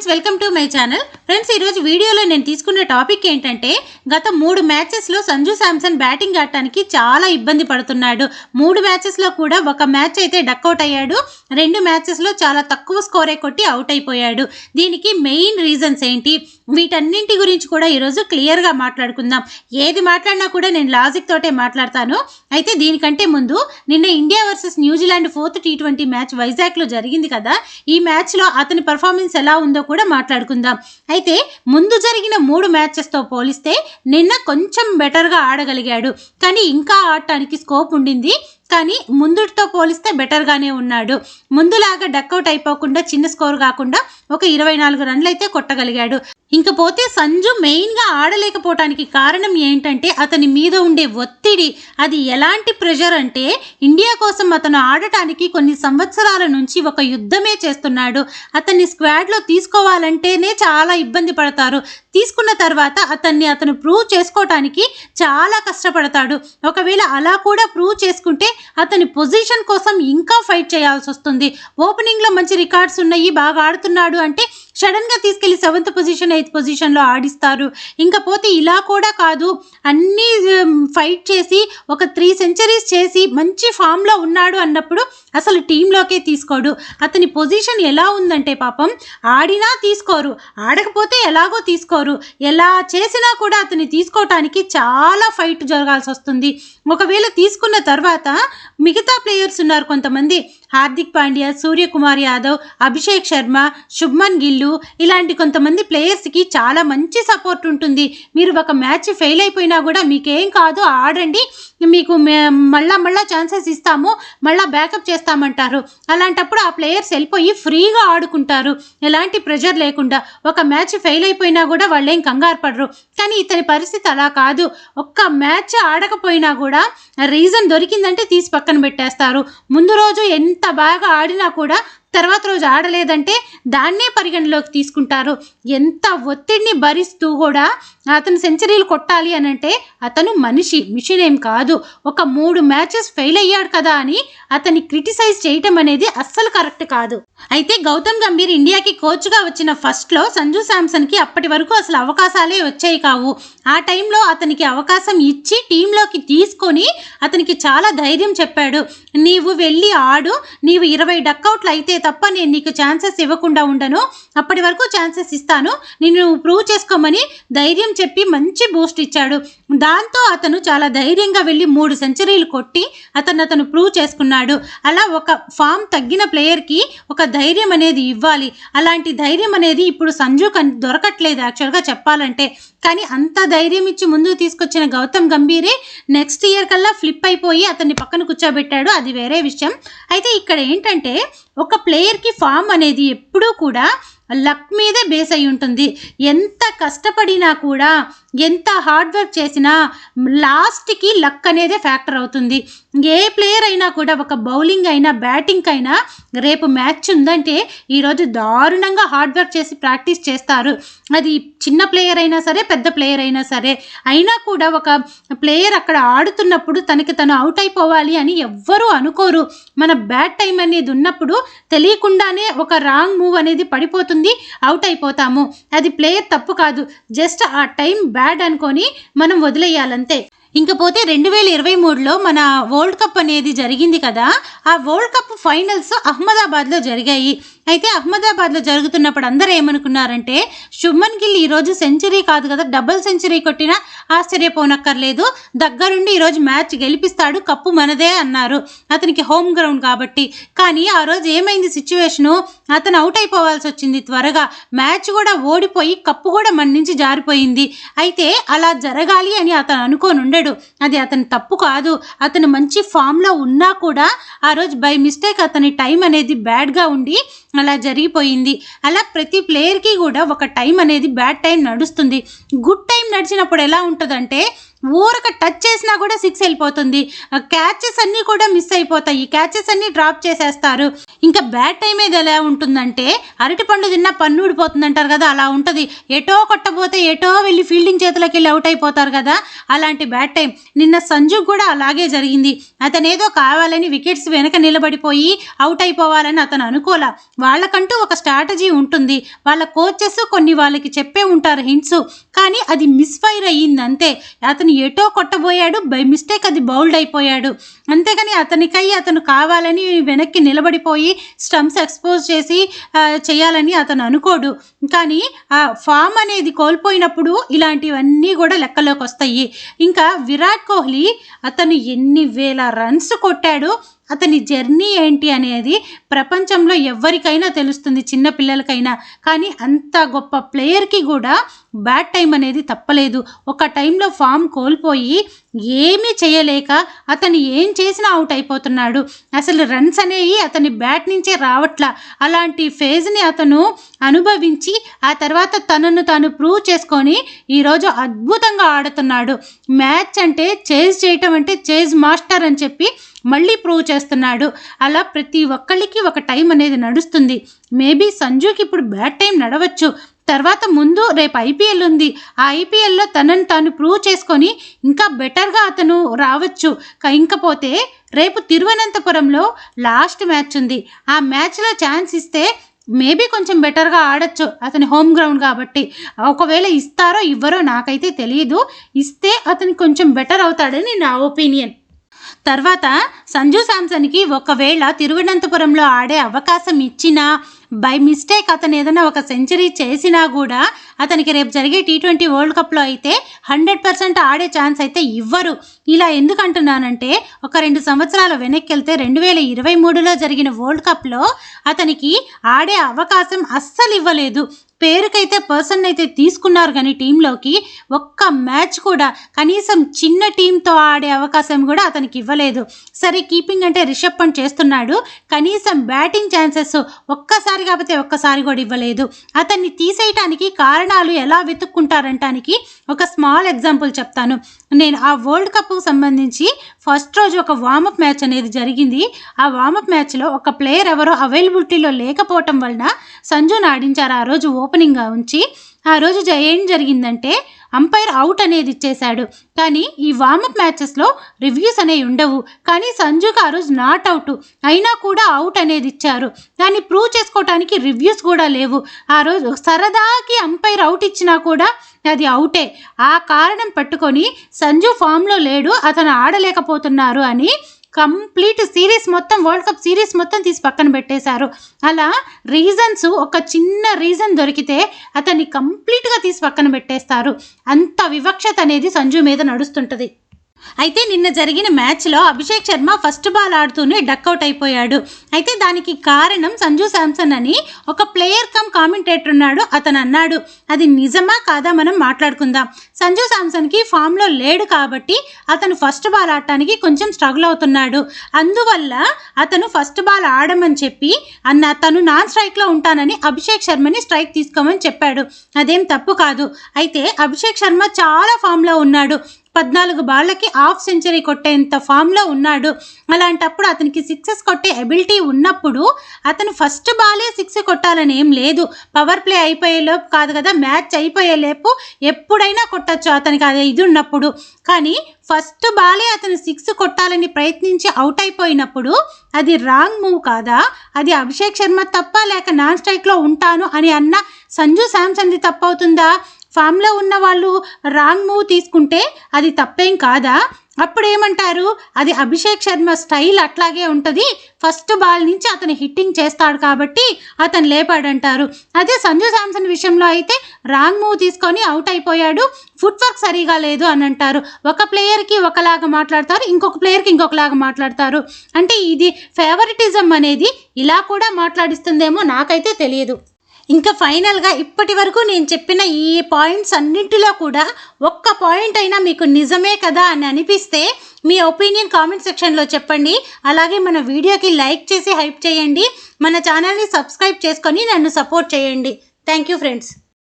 Friends welcome to my channel. Friends ఈరోజు వీడియోలో నేను తీసుకున్న టాపిక్ ఏంటంటే గత మూడు మ్యాచెస్లో సంజు శాంసన్ బ్యాటింగ్ ఆడటానికి చాలా ఇబ్బంది పడుతున్నాడు. మూడు మ్యాచెస్లో కూడా ఒక మ్యాచ్ అయితే డక్అవుట్ అయ్యాడు. రెండు మ్యాచెస్లో చాలా తక్కువ స్కోరే కొట్టి అవుట్ అయిపోయాడు. దీనికి మెయిన్ రీజన్స్ ఏంటి? వీటన్నింటి గురించి కూడా ఈరోజు క్లియర్గా మాట్లాడుకుందాం. ఏది మాట్లాడినా కూడా నేను లాజిక్ తోటే మాట్లాడతాను. అయితే దీనికంటే ముందు నిన్న India versus New Zealand fourth T twenty match వైజాగ్లో జరిగింది కదా. ఈ మ్యాచ్లో అతని పర్ఫార్మెన్స్ ఎలా ఉందో కూడా మాట్లాడుకుందాం. అయితే ముందు జరిగిన మూడు మ్యాచెస్తో పోలిస్తే నిన్న కొంచెం బెటర్గా ఆడగలిగాడు. కానీ ఇంకా ఆడటానికి స్కోప్ ఉండింది. కానీ ముందుతో పోలిస్తే బెటర్గానే ఉన్నాడు. ముందులాగా డక్అవుట్ అయిపోకుండా చిన్న స్కోర్ కాకుండా ఒక ఇరవై నాలుగు రన్లు అయితే కొట్టగలిగాడు. ఇంకపోతే సంజు మెయిన్గా ఆడలేకపోవటానికి కారణం ఏంటంటే అతని మీద ఉండే ఒత్తిడి. అది ఎలాంటి ప్రెషర్ అంటే ఇండియా కోసం అతను ఆడటానికి కొన్ని సంవత్సరాల నుంచి ఒక యుద్ధమే చేస్తున్నాడు. అతన్ని స్క్వాడ్లో తీసుకోవాలంటేనే చాలా ఇబ్బంది పడతారు. తీసుకున్న తర్వాత అతన్ని అతను ప్రూవ్ చేసుకోవటానికి చాలా కష్టపడతాడు. ఒకవేళ అలా కూడా ప్రూవ్ చేసుకుంటే అతని పొజిషన్ కోసం ఇంకా ఫైట్ చేయాల్సి వస్తుంది. ఓపెనింగ్లో మంచి రికార్డ్స్ ఉన్నాయి బాగా ఆడుతున్నాడు అంటే సడన్గా తీసుకెళ్ళి సెవెంత్ పొజిషన్ ఎయిత్ పొజిషన్లో ఆడిస్తారు. ఇంకా పోతే ఇలా కూడా కాదు. అన్నీ ఫైట్ చేసి ఒక త్రీ సెంచరీస్ చేసి మంచి ఫామ్లో ఉన్నాడు అన్నప్పుడు అసలు టీంలోకే తీసుకోడు. అతని పొజిషన్ ఎలా ఉందంటే పాపం ఆడినా తీసుకోరు. ఆడకపోతే ఎలాగో తీసుకోరు. ఎలా చేసినా కూడా అతన్ని తీసుకోవటానికి చాలా ఫైట్ జరగాల్సి వస్తుంది. ఒకవేళ తీసుకున్న తర్వాత మిగతా ప్లేయర్స్ ఉన్నారు కొంతమంది. హార్దిక్ పాండ్యా సూర్యకుమార్ యాదవ్ అభిషేక్ శర్మ శుభ్మన్ గిల్లు ఇలాంటి కొంతమంది ప్లేయర్స్కి చాలా మంచి సపోర్ట్ ఉంటుంది. మీరు ఒక మ్యాచ్ ఫెయిల్ అయిపోయినా కూడా మీకేం కాదు ఆడండి. మీకు మళ్ళా మళ్ళా ఛాన్సెస్ ఇస్తాము మళ్ళా బ్యాకప్ చేస్తామంటారు. అలాంటప్పుడు ఆ ప్లేయర్స్ వెళ్ళిపోయి ఫ్రీగా ఆడుకుంటారు. ఎలాంటి ప్రెషర్ లేకుండా ఒక మ్యాచ్ ఫెయిల్ అయిపోయినా కూడా వాళ్ళు ఏం కంగారు పడరు. కానీ ఇతని పరిస్థితి అలా కాదు. ఒక్క మ్యాచ్ ఆడకపోయినా కూడా రీజన్ దొరికిందంటే తీసి పక్కన పెట్టేస్తారు. ముందు రోజు ఎంత బాగా ఆడినా కూడా తర్వాత రోజు ఆడలేదంటే దాన్నే పరిగణలోకి తీసుకుంటారు. ఎంత ఒత్తిడిని భరిస్తూ కూడా అతను సెంచరీలు కొట్టాలి అని అంటే అతను మనిషి మిషన్ ఏం కాదు. ఒక మూడు మ్యాచెస్ ఫెయిల్ అయ్యాడు కదా అని అతన్ని క్రిటిసైజ్ చేయటం అనేది అస్సలు కరెక్ట్ కాదు. అయితే గౌతమ్ గంభీర్ ఇండియాకి కోచ్గా వచ్చిన ఫస్ట్లో సంజు శాంసన్కి అప్పటి వరకు అసలు అవకాశాలే వచ్చాయి కావు. ఆ టైంలో అతనికి అవకాశం ఇచ్చి టీంలోకి తీసుకొని అతనికి చాలా ధైర్యం చెప్పాడు. నీవు వెళ్ళి ఆడు నీవు ఇరవై డక్అవుట్లు అయితే తప్ప నేను నీకు ఛాన్సెస్ ఇవ్వకుండా ఉండను. అప్పటి వరకు ఛాన్సెస్ ఇస్తాను. నిన్ను ప్రూవ్ చేసుకోమని ధైర్యం చెప్పి మంచి బూస్ట్ ఇచ్చాడు. దాంతో అతను చాలా ధైర్యంగా వెళ్ళి మూడు సెంచరీలు కొట్టి అతను అతను ప్రూవ్ చేసుకున్నాడు. అలా ఒక ఫామ్ తగ్గిన ప్లేయర్కి ఒక ధైర్యం అనేది ఇవ్వాలి. అలాంటి ధైర్యం అనేది ఇప్పుడు సంజు కన్ దొరకట్లేదు యాక్చువల్గా చెప్పాలంటే. కానీ అంత ధైర్యం ఇచ్చి ముందుకు తీసుకొచ్చిన గౌతమ్ గంభీరే నెక్స్ట్ ఇయర్ కల్లా ఫ్లిప్ అయిపోయి అతన్ని పక్కన కూర్చోబెట్టాడు. అది వేరే విషయం. అయితే ఇక్కడ ఏంటంటే ఒక ప్లేయర్కి ఫామ్ అనేది ఎప్పుడూ కూడా లక్ మీదే బేస్ అయి ఉంటుంది. ఎంత కష్టపడినా కూడా ఎంత హార్డ్ వర్క్ చేసినా లాస్ట్కి లక్ అనేదే ఫ్యాక్టర్ అవుతుంది. ఏ ప్లేయర్ అయినా కూడా ఒక బౌలింగ్ అయినా బ్యాటింగ్ అయినా రేపు మ్యాచ్ ఉందంటే ఈరోజు దారుణంగా హార్డ్ వర్క్ చేసి ప్రాక్టీస్ చేస్తారు. అది చిన్న ప్లేయర్ అయినా సరే పెద్ద ప్లేయర్ అయినా సరే అయినా కూడా ఒక ప్లేయర్ అక్కడ ఆడుతున్నప్పుడు తనకి తను అవుట్ అయిపోవాలి అని ఎవ్వరూ అనుకోరు. మన బ్యాట్ టైం అనేది ఉన్నప్పుడు తెలియకుండానే ఒక రాంగ్ మూవ్ అనేది పడిపోతుంది. అవుట్ అయిపోతాము. అది ప్లేయర్ తప్పు కాదు. జస్ట్ ఆ టైం బ్యాడ్ అనుకొని మనం వదిలేయాలంతే. ఇంకపోతే రెండు వేల ఇరవై మూడులో మన వరల్డ్ కప్ అనేది జరిగింది కదా ఆ వరల్డ్ కప్ ఫైనల్స్ అహ్మదాబాద్లో జరిగాయి. అయితే అహ్మదాబాద్లో జరుగుతున్నప్పుడు అందరూ ఏమనుకున్నారంటే శుభ్మన్ గిల్ ఈరోజు సెంచరీ కాదు కదా డబుల్ సెంచరీ కొట్టినా ఆశ్చర్యపోనక్కర్లేదు దగ్గరుండి ఈరోజు మ్యాచ్ గెలిపిస్తాడు కప్పు మనదే అన్నారు. అతనికి హోమ్ గ్రౌండ్ కాబట్టి. కానీ ఆ రోజు ఏమైంది సిచ్యువేషను? అతను అవుట్ అయిపోవాల్సి వచ్చింది త్వరగా. మ్యాచ్ కూడా ఓడిపోయి కప్పు కూడా మన నుంచి జారిపోయింది. అయితే అలా జరగాలి అని అతను అనుకోని ఉండడు అది అతని తప్పు కాదు. అతను మంచి ఫామ్లో ఉన్నా కూడా ఆ రోజు బై మిస్టేక్ అతని టైం అనేది బ్యాడ్గా ఉండి అలా జరిగిపోయింది. అలా ప్రతి ప్లేయర్కి కూడా ఒక టైం అనేది బ్యాడ్ టైం నడుస్తుంది. గుడ్ టైం నడిచినప్పుడు ఎలా ఉంటుందంటే ఊరక టచ్ చేసినా కూడా సిక్స్ వెళ్ళిపోతుంది. క్యాచెస్ అన్నీ కూడా మిస్ అయిపోతాయి. క్యాచెస్ అన్నీ డ్రాప్ చేసేస్తారు. ఇంకా బ్యాట్ టైం ఏది ఎలా ఉంటుందంటే అరటిపండు తిన్నా పన్ను ఊడిపోతుంది అంటారు కదా అలా ఉంటుంది. ఎటో కొట్టబోతే ఎటో వెళ్ళి ఫీల్డింగ్ చేతులకి వెళ్ళి అవుట్ అయిపోతారు కదా అలాంటి బ్యాట్ టైం నిన్న సంజు కూడా అలాగే జరిగింది. అతను ఏదో కావాలని వికెట్స్ వెనక నిలబడిపోయి అవుట్ అయిపోవాలని అతను అనుకోలే. వాళ్ళకంటూ ఒక స్ట్రాటజీ ఉంటుంది. వాళ్ళ కోచెస్ కొన్ని వాళ్ళకి చెప్పే ఉంటారు హింట్స్ కానీ అది మిస్ఫైర్ అయ్యింది అంతే అతను ఎటో కొట్టబోయాడు బై మిస్టేక్ అది బౌల్డ్ అయిపోయాడు. అంతేగాని అతనికై అతను కావాలని వెనక్కి నిలబడిపోయి స్టంప్స్ ఎక్స్పోజ్ చేసి చేయాలని అతను అనుకోడు. కానీ ఆ ఫామ్ అనేది కోల్పోయినప్పుడు ఇలాంటివన్నీ కూడా లెక్కలోకి వస్తాయి ఇంకా విరాట్ కోహ్లీ అతను ఎన్ని వేల రన్స్ కొట్టాడు అతని జర్నీ ఏంటి అనేది ప్రపంచంలో ఎవరికైనా తెలుస్తుంది చిన్న పిల్లలకైనా. కానీ అంత గొప్ప ప్లేయర్కి కూడా బ్యాడ్ టైం అనేది తప్పలేదు. ఒక టైంలో ఫామ్ కోల్పోయి ఏమీ చేయలేక అతను ఏం చేసినా అవుట్ అయిపోతున్నాడు. అసలు రన్స్ అనేవి అతని బ్యాట్ నుంచే రావట్లా? అలాంటి ఫేజ్ని అతను అనుభవించి ఆ తర్వాత తనను తాను ప్రూవ్ చేసుకొని ఈరోజు అద్భుతంగా ఆడుతున్నాడు. మ్యాచ్ అంటే చేజ్ చేయటం అంటే చేజ్ మాస్టర్ అని చెప్పి మళ్ళీ ప్రూవ్ చేస్తున్నాడు. అలా ప్రతి ఒక్కళ్ళకి ఒక టైం అనేది నడుస్తుంది. మేబీ సంజుకి ఇప్పుడు బ్యాడ్ టైం నడవచ్చు. తర్వాత ముందు రేపు ఐపీఎల్ ఉంది. ఆ ఐపీఎల్లో తనను తాను ప్రూవ్ చేసుకొని ఇంకా బెటర్గా అతను రావచ్చు. ఇంకపోతే రేపు తిరువనంతపురంలో లాస్ట్ మ్యాచ్ ఉంది. ఆ మ్యాచ్లో ఛాన్స్ ఇస్తే మేబీ కొంచెం బెటర్గా ఆడొచ్చు. అతని హోమ్ గ్రౌండ్ కాబట్టి. ఒకవేళ ఇస్తారో ఇవ్వరో నాకైతే తెలియదు ఇస్తే అతను కొంచెం బెటర్ అవుతాడని నా ఒపీనియన్ తర్వాత సంజు శాంసన్కి ఒకవేళ తిరువనంతపురంలో ఆడే అవకాశం ఇచ్చినా బై మిస్టేక్ అతను ఏదైనా ఒక సెంచరీ చేసినా కూడా అతనికి రేపు జరిగే టీ ట్వంటీ వరల్డ్ కప్లో అయితే హండ్రెడ్ పర్సెంట్ ఆడే ఛాన్స్ అయితే ఇవ్వరు. ఇలా ఎందుకు అంటున్నానంటే ఒక రెండు సంవత్సరాల వెనక్కి వెళ్తే రెండు వేల ఇరవై మూడులో జరిగిన వరల్డ్ కప్లో అతనికి ఆడే అవకాశం అస్సలు ఇవ్వలేదు. పేరుకైతే పర్సన్ అయితే తీసుకున్నారు కానీ టీంలోకి ఒక్క మ్యాచ్ కూడా కనీసం చిన్న టీంతో ఆడే అవకాశం కూడా అతనికి ఇవ్వలేదు. సరే కీపింగ్ అంటే రిషబ్ పంట్ చేస్తున్నాడు. కనీసం బ్యాటింగ్ ఛాన్సెస్ ఒక్కసారి కాకపోతే ఒక్కసారి కూడా ఇవ్వలేదు. అతన్ని తీసేయటానికి కారణం కారణాలు ఎలా వెతుక్కుంటారంటానికి ఒక స్మాల్ ఎగ్జాంపుల్ చెప్తాను. నేను ఆ వరల్డ్ కప్కు సంబంధించి ఫస్ట్ రోజు ఒక వార్మప్ మ్యాచ్ అనేది జరిగింది. ఆ వార్మప్ మ్యాచ్లో ఒక ప్లేయర్ ఎవరో అవైలబిలిటీలో లేకపోవటం వలన సంజును ఆడించారు. ఆ రోజు ఓపెనింగ్గా ఉంచి ఆ రోజు ఏం జరిగిందంటే అంపైర్ అవుట్ అనేది ఇచ్చేశాడు. కానీ ఈ వార్మప్ మ్యాచెస్లో రివ్యూస్ అనేవి ఉండవు. కానీ సంజు ఆ రోజు నాట్ అవుట్. అయినా కూడా అవుట్ అనేది ఇచ్చారు. దాన్ని ప్రూవ్ చేసుకోవటానికి రివ్యూస్ కూడా లేవు. ఆ రోజు సరదాకి అంపైర్ అవుట్ ఇచ్చినా కూడా అది అవుటే. ఆ కారణం పట్టుకొని సంజు ఫామ్లో లేడు. అతను ఆడలేకపోతున్నారు అని కంప్లీట్ సిరీస్ మొత్తం వరల్డ్ కప్ సిరీస్ మొత్తం తీసి పక్కన పెట్టేశారు. అలా రీజన్స్ ఒక చిన్న రీజన్ దొరికితే అతన్ని కంప్లీట్గా తీసి పక్కన పెట్టేస్తారు. అంత వివక్షత అనేది సంజు మీద నడుస్తుంటుంది. అయితే నిన్న జరిగిన మ్యాచ్లో అభిషేక్ శర్మ ఫస్ట్ బాల్ ఆడుతూనే డక్అవుట్ అయిపోయాడు. అయితే దానికి కారణం సంజు శాంసన్ అని ఒక ప్లేయర్ కమ్ కామెంటేటర్ ఉన్నాడు అతను అన్నాడు. అది నిజమా కాదా మనం మాట్లాడుకుందాం. సంజు శాంసన్కి ఫామ్లో లేడు కాబట్టి అతను ఫస్ట్ బాల్ ఆడటానికి కొంచెం స్ట్రగుల్ అవుతున్నాడు. అందువల్ల అతను ఫస్ట్ బాల్ ఆడమని చెప్పి అన్న తను నాన్ స్ట్రైక్లో ఉంటానని అభిషేక్ శర్మని స్ట్రైక్ తీసుకోమని చెప్పాడు. అదేం తప్పు కాదు. అయితే అభిషేక్ శర్మ చాలా ఫామ్లో ఉన్నాడు. పద్నాలుగు బాళ్ళకి హాఫ్ సెంచరీ కొట్టేంత ఫామ్లో ఉన్నాడు. అలాంటప్పుడు అతనికి సిక్సెస్ కొట్టే ఎబిలిటీ ఉన్నప్పుడు అతను ఫస్ట్ బాలే సిక్స్ కొట్టాలని ఏం లేదు. పవర్ ప్లే అయిపోయేలోపు కాదు కదా మ్యాచ్ అయిపోయేలేపు ఎప్పుడైనా కొట్టచ్చు అతనికి అదే ఇది ఉన్నప్పుడు. కానీ ఫస్ట్ బాలే అతను సిక్స్ కొట్టాలని ప్రయత్నించి అవుట్ అయిపోయినప్పుడు అది రాంగ్ మూవ్ కాదా? అది అభిషేక్ శర్మ తప్ప లేక నాన్ స్ట్రైక్లో ఉంటాను అని అన్న సంజు శాంసన్ది తప్పవుతుందా? ఫామ్లో ఉన్న వాళ్ళు రాంగ్ మూవ్ తీసుకుంటే అది తప్పేం కాదా? అప్పుడు ఏమంటారు అది అభిషేక్ శర్మ స్టైల్ అట్లాగే ఉంటుంది. ఫస్ట్ బాల్ నుంచి అతను హిట్టింగ్ చేస్తాడు కాబట్టి అతను లేపాడంటారు. అదే సంజు శాంసన్ విషయంలో అయితే రాంగ్ మూవ్ తీసుకొని అవుట్ అయిపోయాడు. ఫుట్ వర్క్ సరిగా లేదు అని అంటారు ఒక ప్లేయర్కి ఒకలాగా మాట్లాడతారు ఇంకొక ప్లేయర్కి ఇంకొకలాగా మాట్లాడతారు. అంటే ఇది ఫేవరెటిజం అనేది ఇలా కూడా మాట్లాడిస్తుందేమో నాకైతే తెలియదు. ఇంకా ఫైనల్గా ఇప్పటి వరకు నేను చెప్పిన ఈ పాయింట్స్ అన్నింటిలో కూడా ఒక్క పాయింట్ అయినా మీకు నిజమే కదా అని అనిపిస్తే మీ ఒపీనియన్ కామెంట్ సెక్షన్లో చెప్పండి. అలాగే మన వీడియోకి లైక్ చేసి హైప్ చేయండి. మన ఛానల్ని సబ్స్క్రైబ్ చేసుకొని నన్ను సపోర్ట్ చేయండి. Thank you friends.